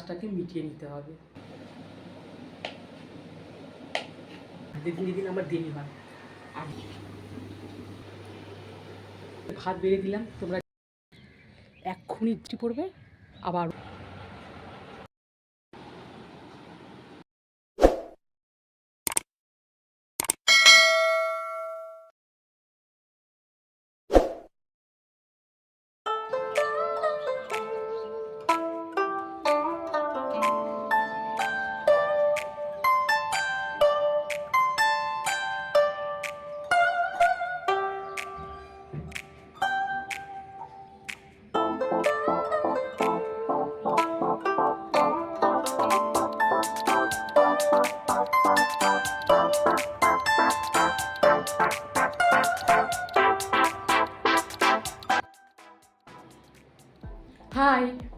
কাজটাকে মিটিয়ে নিতে হবে। যেদিন আমার দেরি হয়। আর ভাত বেড়ে দিলাম, তোমরা এক্ষুনি খুনি পড়বে, আবার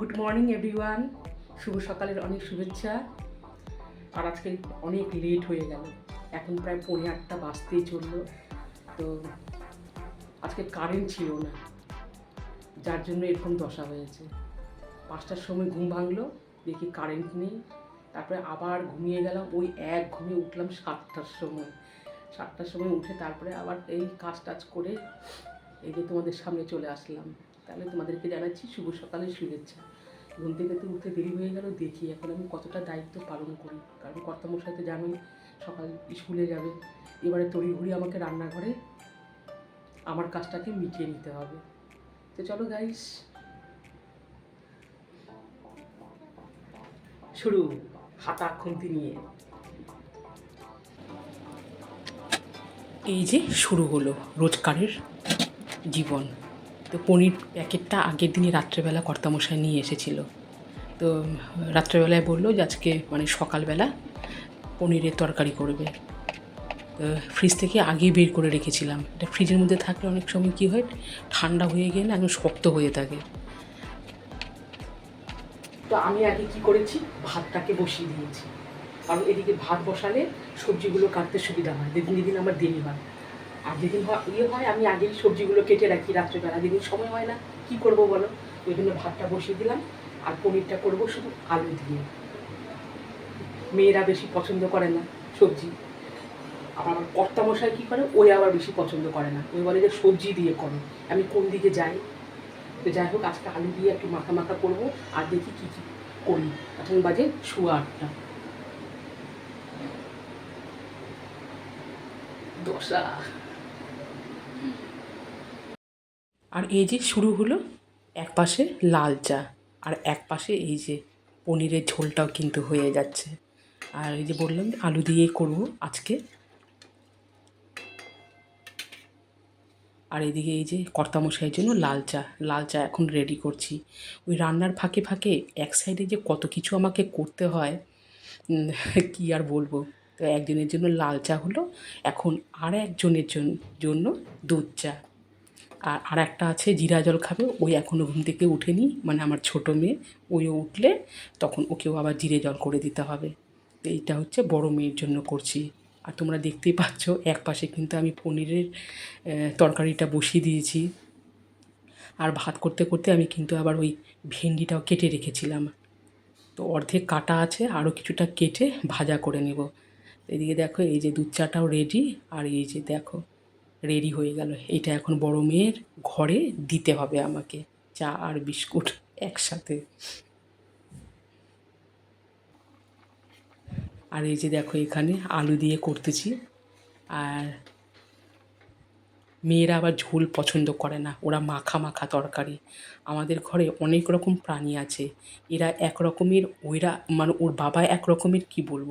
গুড মর্নিং এভরিওয়ান শুভ সকালের অনেক শুভেচ্ছা। আর আজকে অনেক লেট হয়ে গেল। এখন প্রায় পৌনে আটটা বাজতেই চলল। তো আজকে কারেন্ট ছিল না। যার জন্য এরকম দশা হয়েছে। পাঁচটার সময় ঘুম ভাঙলো, দেখি কারেন্ট নেই। তারপরে আবার ঘুমিয়ে গেলাম। ওই এক ঘুমিয়ে উঠলাম সাতটার সময়। সাতটার সময় উঠে তারপরে আবার এই কাজ টাজ করে এই যে তোমাদের সামনে চলে আসলাম। তাহলে তোমাদেরকে জানাচ্ছি শুভ সকালের শুভেচ্ছা। ঘুম থেকে তো উঠতে দেরি হয়ে গেল, দেখি এখন আমি কতটা দায়িত্ব পালন করি। কারণ কর্তামশাই তো জানোই, সকাল স্কুলে যাবে। এবারে তড়িঘড়ি আমাকে রান্নাঘরে আমার কাজটাকে মিটিয়ে নিতে হবে। তো চলো গাইস শুরু হাতা খুন্তি নিয়ে। এই যে শুরু হলো রোজকারের জীবন। তো পনির প্যাকেটটা আগের দিনই রাত্রেবেলা কর্তামশাই নিয়ে এসেছিল। তো রাত্রেবেলায় বলল যে আজকে মানে সকালবেলা পনিরের তরকারি করবে। তো ফ্রিজ থেকে আগেই বের করে রেখেছিলাম। এটা ফ্রিজের মধ্যে থাকলে অনেক সময় কী হয়, ঠান্ডা হয়ে গেলে একদম শক্ত হয়ে থাকে। তো আমি আগে কি করেছি, ভাতটাকে বসিয়ে দিয়েছি। কারণ এদিকে ভাত বসালে সবজিগুলো কাটতে সুবিধা হয়। যেদিন যেদিন আমার দেরি হয়। আর যেদিন ইয়ে হয়, আমি আগেই সবজিগুলো কেটে রাখি রাত্রেবেলা। যেদিন সময় হয় না, কি করব বলো? ওই জন্য ভাতটা বসিয়ে দিলাম, আর পনিরটা করব শুধু আলু দিয়ে। মেয়েরা বেশি পছন্দ করে না সবজি। আবার আমার কর্তা মশাই কী করে, ওই আবার বেশি পছন্দ করে না। ওই বলে যে সবজি দিয়ে করো। আমি কোন দিকে যাই? তো যাই হোক, আজকে আলু দিয়ে একটু মাখা মাখা করব, আর দেখি কী কী করি। এখন বাজে শুয়া আটটা। দশা আর এই যে শুরু হলো, এক পাশে লাল চা আর এক পাশে এই যে পনিরের ঝোলটাও কিন্তু হয়ে যাচ্ছে। আর এই যে বললাম আলু দিয়েই করব আজকে। আর এদিকে এই যে কর্তামশাইয়ের জন্য লাল চা লাল চা এখন রেডি করছি। ওই রান্নার ফাঁকে ফাঁকে এক সাইডে যে কত কিছু আমাকে করতে হয় কি আর বলব? তো একজনের জন্য লাল চা হলো, এখন আর একজনের জন্য দুধ চা। আর আর একটা আছে, জিরা জল খাবে। ওই এখনও ঘুম থেকে উঠেনি মানে আমার ছোটো মেয়ে। ওইও উঠলে তখন ওকেও আবার জিরে জল করে দিতে হবে। এইটা হচ্ছে বড় মেয়ের জন্য করছি। আর তোমরা দেখতেই পাচ্ছ, এক পাশে কিন্তু আমি পনিরের তরকারিটা বসিয়ে দিয়েছি। আর ভাত করতে করতে আমি কিন্তু আবার ওই ভেন্ডিটাও কেটে রেখেছিলাম। তো অর্ধেক কাটা আছে, আরও কিছুটা কেটে ভাজা করে নেব। এদিকে দেখো, এই যে দুধ চাটাও রেডি আর এই যে দেখো রেডি হয়ে গেল। এটা এখন বড় মেয়ের ঘরে দিতে হবে আমাকে চা আর বিস্কুট একসাথে। আর এই যে দেখো এখানে আলু দিয়ে করতেছি। আর মেয়েরা আবার ঝোল পছন্দ করে না, ওরা মাখা মাখা তরকারি। আমাদের ঘরে অনেক রকম প্রাণী আছে, এরা এক রকমের ওইরা মানে ওর বাবা এক রকমের কি বলব?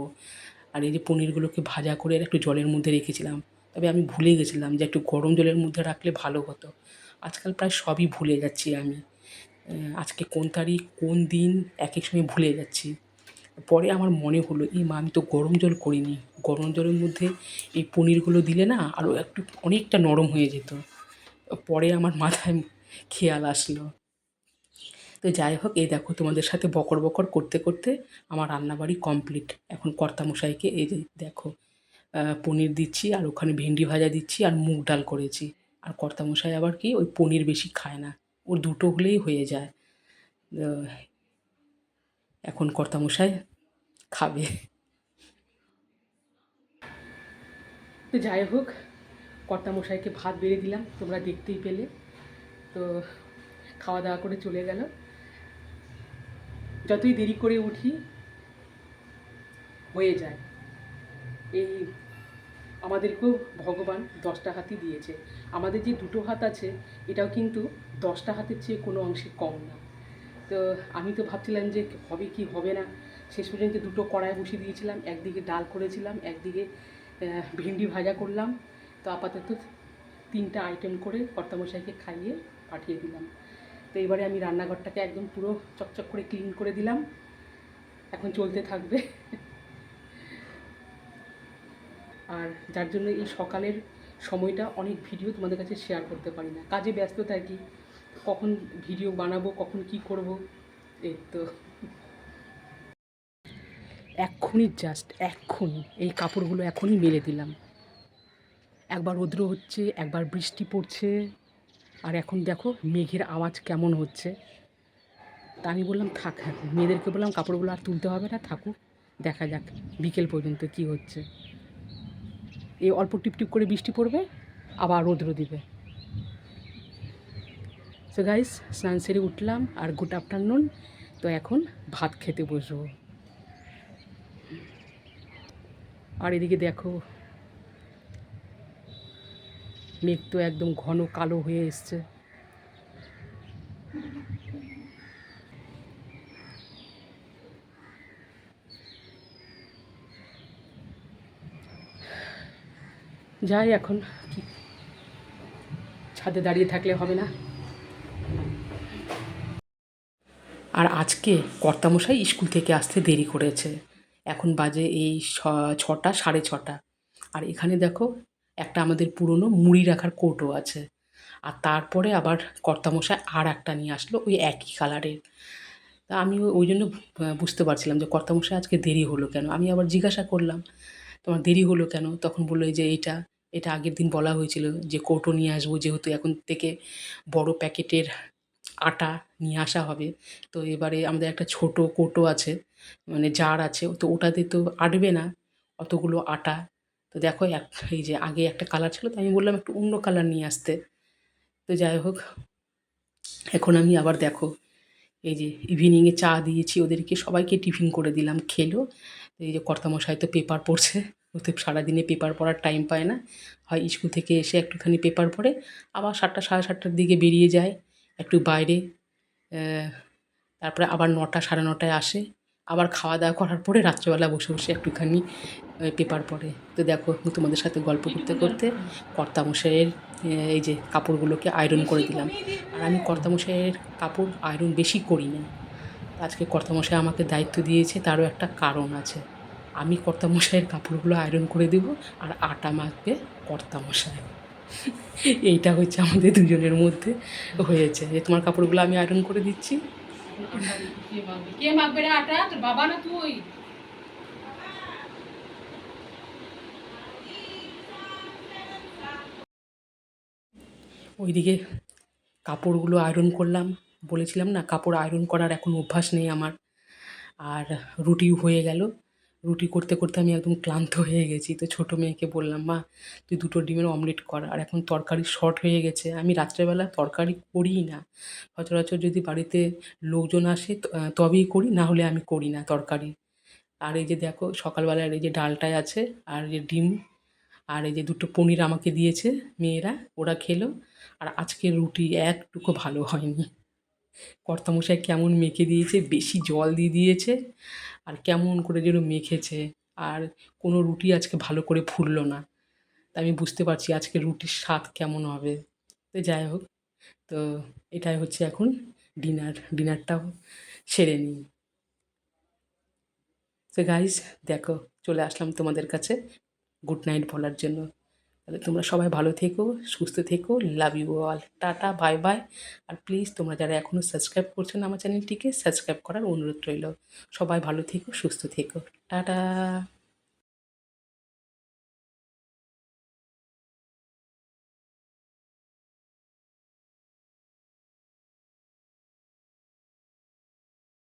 আর এই যে পনিরগুলোকে ভাজা করে একটু জলের মধ্যে রেখেছিলাম। তবে আমি ভুলে গেছিলাম যে একটু গরম জলের মধ্যে রাখলে ভালো হতো। আজকাল প্রায় সবই ভুলে যাচ্ছি আমি। আজকে কোন তারিখ, কোন দিন এক এক সময় ভুলে যাচ্ছি। পরে আমার মনে হলো, এই মা, আমি তো গরম জল করিনি। গরম জলের মধ্যে এই পনিরগুলো দিলে না আরও একটু অনেকটা নরম হয়ে যেত। পরে আমার মাথায় খেয়াল আসলো। তো যাই হোক, এই দেখো তোমাদের সাথে বকর বকর করতে করতে আমার রান্নাবাড়ি কমপ্লিট। এখন কর্তামশাইকে এই যে দেখো পনির দিচ্ছি আর ওখানে ভেন্ডি ভাজা দিচ্ছি আর মুগ ডাল করেছি। আর কর্তামশাই আবার কি ওই পনির বেশি খায় না, ওর দুটো হলেই হয়ে যায়। এখন কর্তামশাই খাবে। তো যাই হোক, কর্তামশাইকে ভাত বেড়ে দিলাম, তোমরা দেখতেই পেলে। তো খাওয়া দাওয়া করে চলে গেল। যতই দেরি করে উঠি, হয়ে যায়। এই আমাদেরকেও ভগবান দশটা হাতই দিয়েছে। আমাদের যে দুটো হাত আছে, এটাও কিন্তু দশটা হাতের চেয়ে কোনো অংশে কম না। তো আমি তো ভাবছিলাম যে হবে কি হবে না, শেষ পর্যন্ত দুটো কড়াই বসিয়ে দিয়েছিলাম, একদিকে ডাল করেছিলাম, একদিকে ভেন্ডি ভাজা করলাম। তো আপাতত তিনটা আইটেম করে কর্তামশাইকে খাইয়ে পাঠিয়ে দিলাম। তো এবারে আমি রান্নাঘরটাকে একদম পুরো চকচক করে ক্লিন করে দিলাম। এখন চলতে থাকবে। আর যার জন্য এই সকালের সময়টা অনেক ভিডিও তোমাদের কাছে শেয়ার করতে পারি না। কাজে ব্যস্ত থাকি, কখন ভিডিও বানাবো, কখন কি করব, এই তো। এক্ষুনি জাস্ট এক্ষুনি এই কাপড়গুলো এখনই মেলে দিলাম। একবার রৌদ্র হচ্ছে, একবার বৃষ্টি পড়ছে, আর এখন দেখো মেঘের আওয়াজ কেমন হচ্ছে। তা আমি বললাম, থাক এখন মেয়েদেরকে বললাম কাপড়গুলো আর তুলতে হবে না, থাকুক, দেখা যাক বিকেল পর্যন্ত কি হচ্ছে। এই অল্প টিপটিপ করে বৃষ্টি পড়বে, আবার রৌদ্র দিবে। সো গাইস স্নান সেরে উঠলাম আর গুড আফটারনুন। তো এখন ভাত খেতে বসবো। আর এদিকে দেখো, মেঘ তো একদম ঘন কালো হয়ে এসছে। যাই এখন। কি ছাদে দাঁড়িয়ে থাকলে হবে না। আর আজকে কর্তামশাই স্কুল থেকে আসতে দেরি করেছে। এখন বাজে এই ছটা, সাড়ে ছটা। আর এখানে দেখো, একটা আমাদের পুরনো মুড়ি রাখার কৌটো আছে। আর তারপরে আবার কর্তামশাই আর একটা নিয়ে আসলো ওই একই কালারের। তা আমি ওই জন্য বুঝতে পারছিলাম যে কর্তামশাই আজকে দেরি হলো কেন। আমি আবার জিজ্ঞাসা করলাম, তোমার দেরি হলো কেন? তখন বলল যে এইটা। এটা আগের দিন বলা হয়েছিল যে কৌটো নিয়ে আসব, যেহেতু এখন থেকে বড় প্যাকেটের আটা নিয়ে আসা হবে। তো এবারে আমাদের একটা ছোট কৌটো আছে মানে জার আছে, তো ওটাতে তো আটবে না অতগুলো আটা। তো দেখো এক, এই যে আগে একটা কালার ছিল, তো আমি বললাম একটু অন্য কালার নিয়ে আসতে। তো যাই হোক, এখন আমি আবার দেখো, এই যে ইভিনিংয়ে চা দিয়েছি, ওদেরকে সবাইকে টিফিন করে দিলাম, খেলো। এই যে কর্তামশাই তো পেপার পড়ছে, ও তো সারাদিনে পেপার পড়ার টাইম পায় না। হয় স্কুল থেকে এসে একটুখানি পেপার পড়ে, আবার সাতটা, সাড়ে সাতটার দিকে বেরিয়ে যায়, একটু বাইরে তারপরে আবার নটা, সাড়ে নটায় আসে। আবার খাওয়া দাওয়া করার পরে রাত্রেবেলা বসে বসে একটুখানি পেপার পড়ে। তো দেখো তোমাদের সাথে গল্প করতে করতে কর্তামশাইয়ের এই যে কাপড়গুলোকে আয়রন করে দিলাম। আর আমি কর্তামশাইয়ের কাপড় আয়রন বেশি করি না আজকে কর্তামশাই আমাকে দায়িত্ব দিয়েছে তারও একটা কারণ আছে। আমি কর্তামশাইয়ের কাপড়গুলো আয়রন করে দেব আর আটা মাখবে কর্তামশাই। এইটা হচ্ছে আমাদের দুজনের মধ্যে হয়েছে। যে তোমার কাপড়গুলো আমি আয়রন করে দিচ্ছি। কে মাখবে রে আটা? তোর বাবা না তুই? ওইদিকে কাপড়গুলো আয়রন করলাম। বলেছিলাম না, কাপড় আয়রন করার এখন অভ্যাস নেই আমার। আর রুটিও হয়ে গেল। রুটি করতে করতে আমি একদম ক্লান্ত হয়ে গেছি। তো ছোটো মেয়েকে বললাম, মা, তুই দুটো ডিমের অমলেট কর, আর এখন তরকারি শর্ট হয়ে গেছে। আমি রাত্রেবেলা তরকারি করিই না। সচরাচর যদি বাড়িতে লোকজন আসে তবেই করি, না হলে আমি করি না তরকারি। আর এই যে দেখো, সকালবেলার এই যে ডালটায় আছে, আর এই যে ডিম, আর এই যে দুটো পনির আমাকে দিয়েছে মেয়েরা, ওরা খেলো। আর আজকে রুটি একটুকু ভালো হয়নি। কর্তামশাই কেমন মেখে দিয়েছে, বেশি জল দিয়ে দিয়েছে আর কেমন করে যেন মেখেছে আর কোনো রুটি আজকে ভালো করে ফুললো না। তা আমি বুঝতে পারছি আজকে রুটির স্বাদ কেমন হবে। তো যাই হোক, তো এটাই হচ্ছে এখন ডিনার, ডিনারটাও সেরে নিই। তো গাইজ দেখো, চলে আসলাম তোমাদের কাছে। গুড নাইট বলার জন্য। তাহলে তোমরা সবাই ভালো থেকো, সুস্থ থেকো love you all tata bye bye R please তোমরা যারা এখনও সাবস্ক্রাইব করছ না আমার চ্যানেলটিকে সাবস্ক্রাইব করার অনুরোধ রইল। সবাই ভালো থেকো, সুস্থ থেকো। টাটা।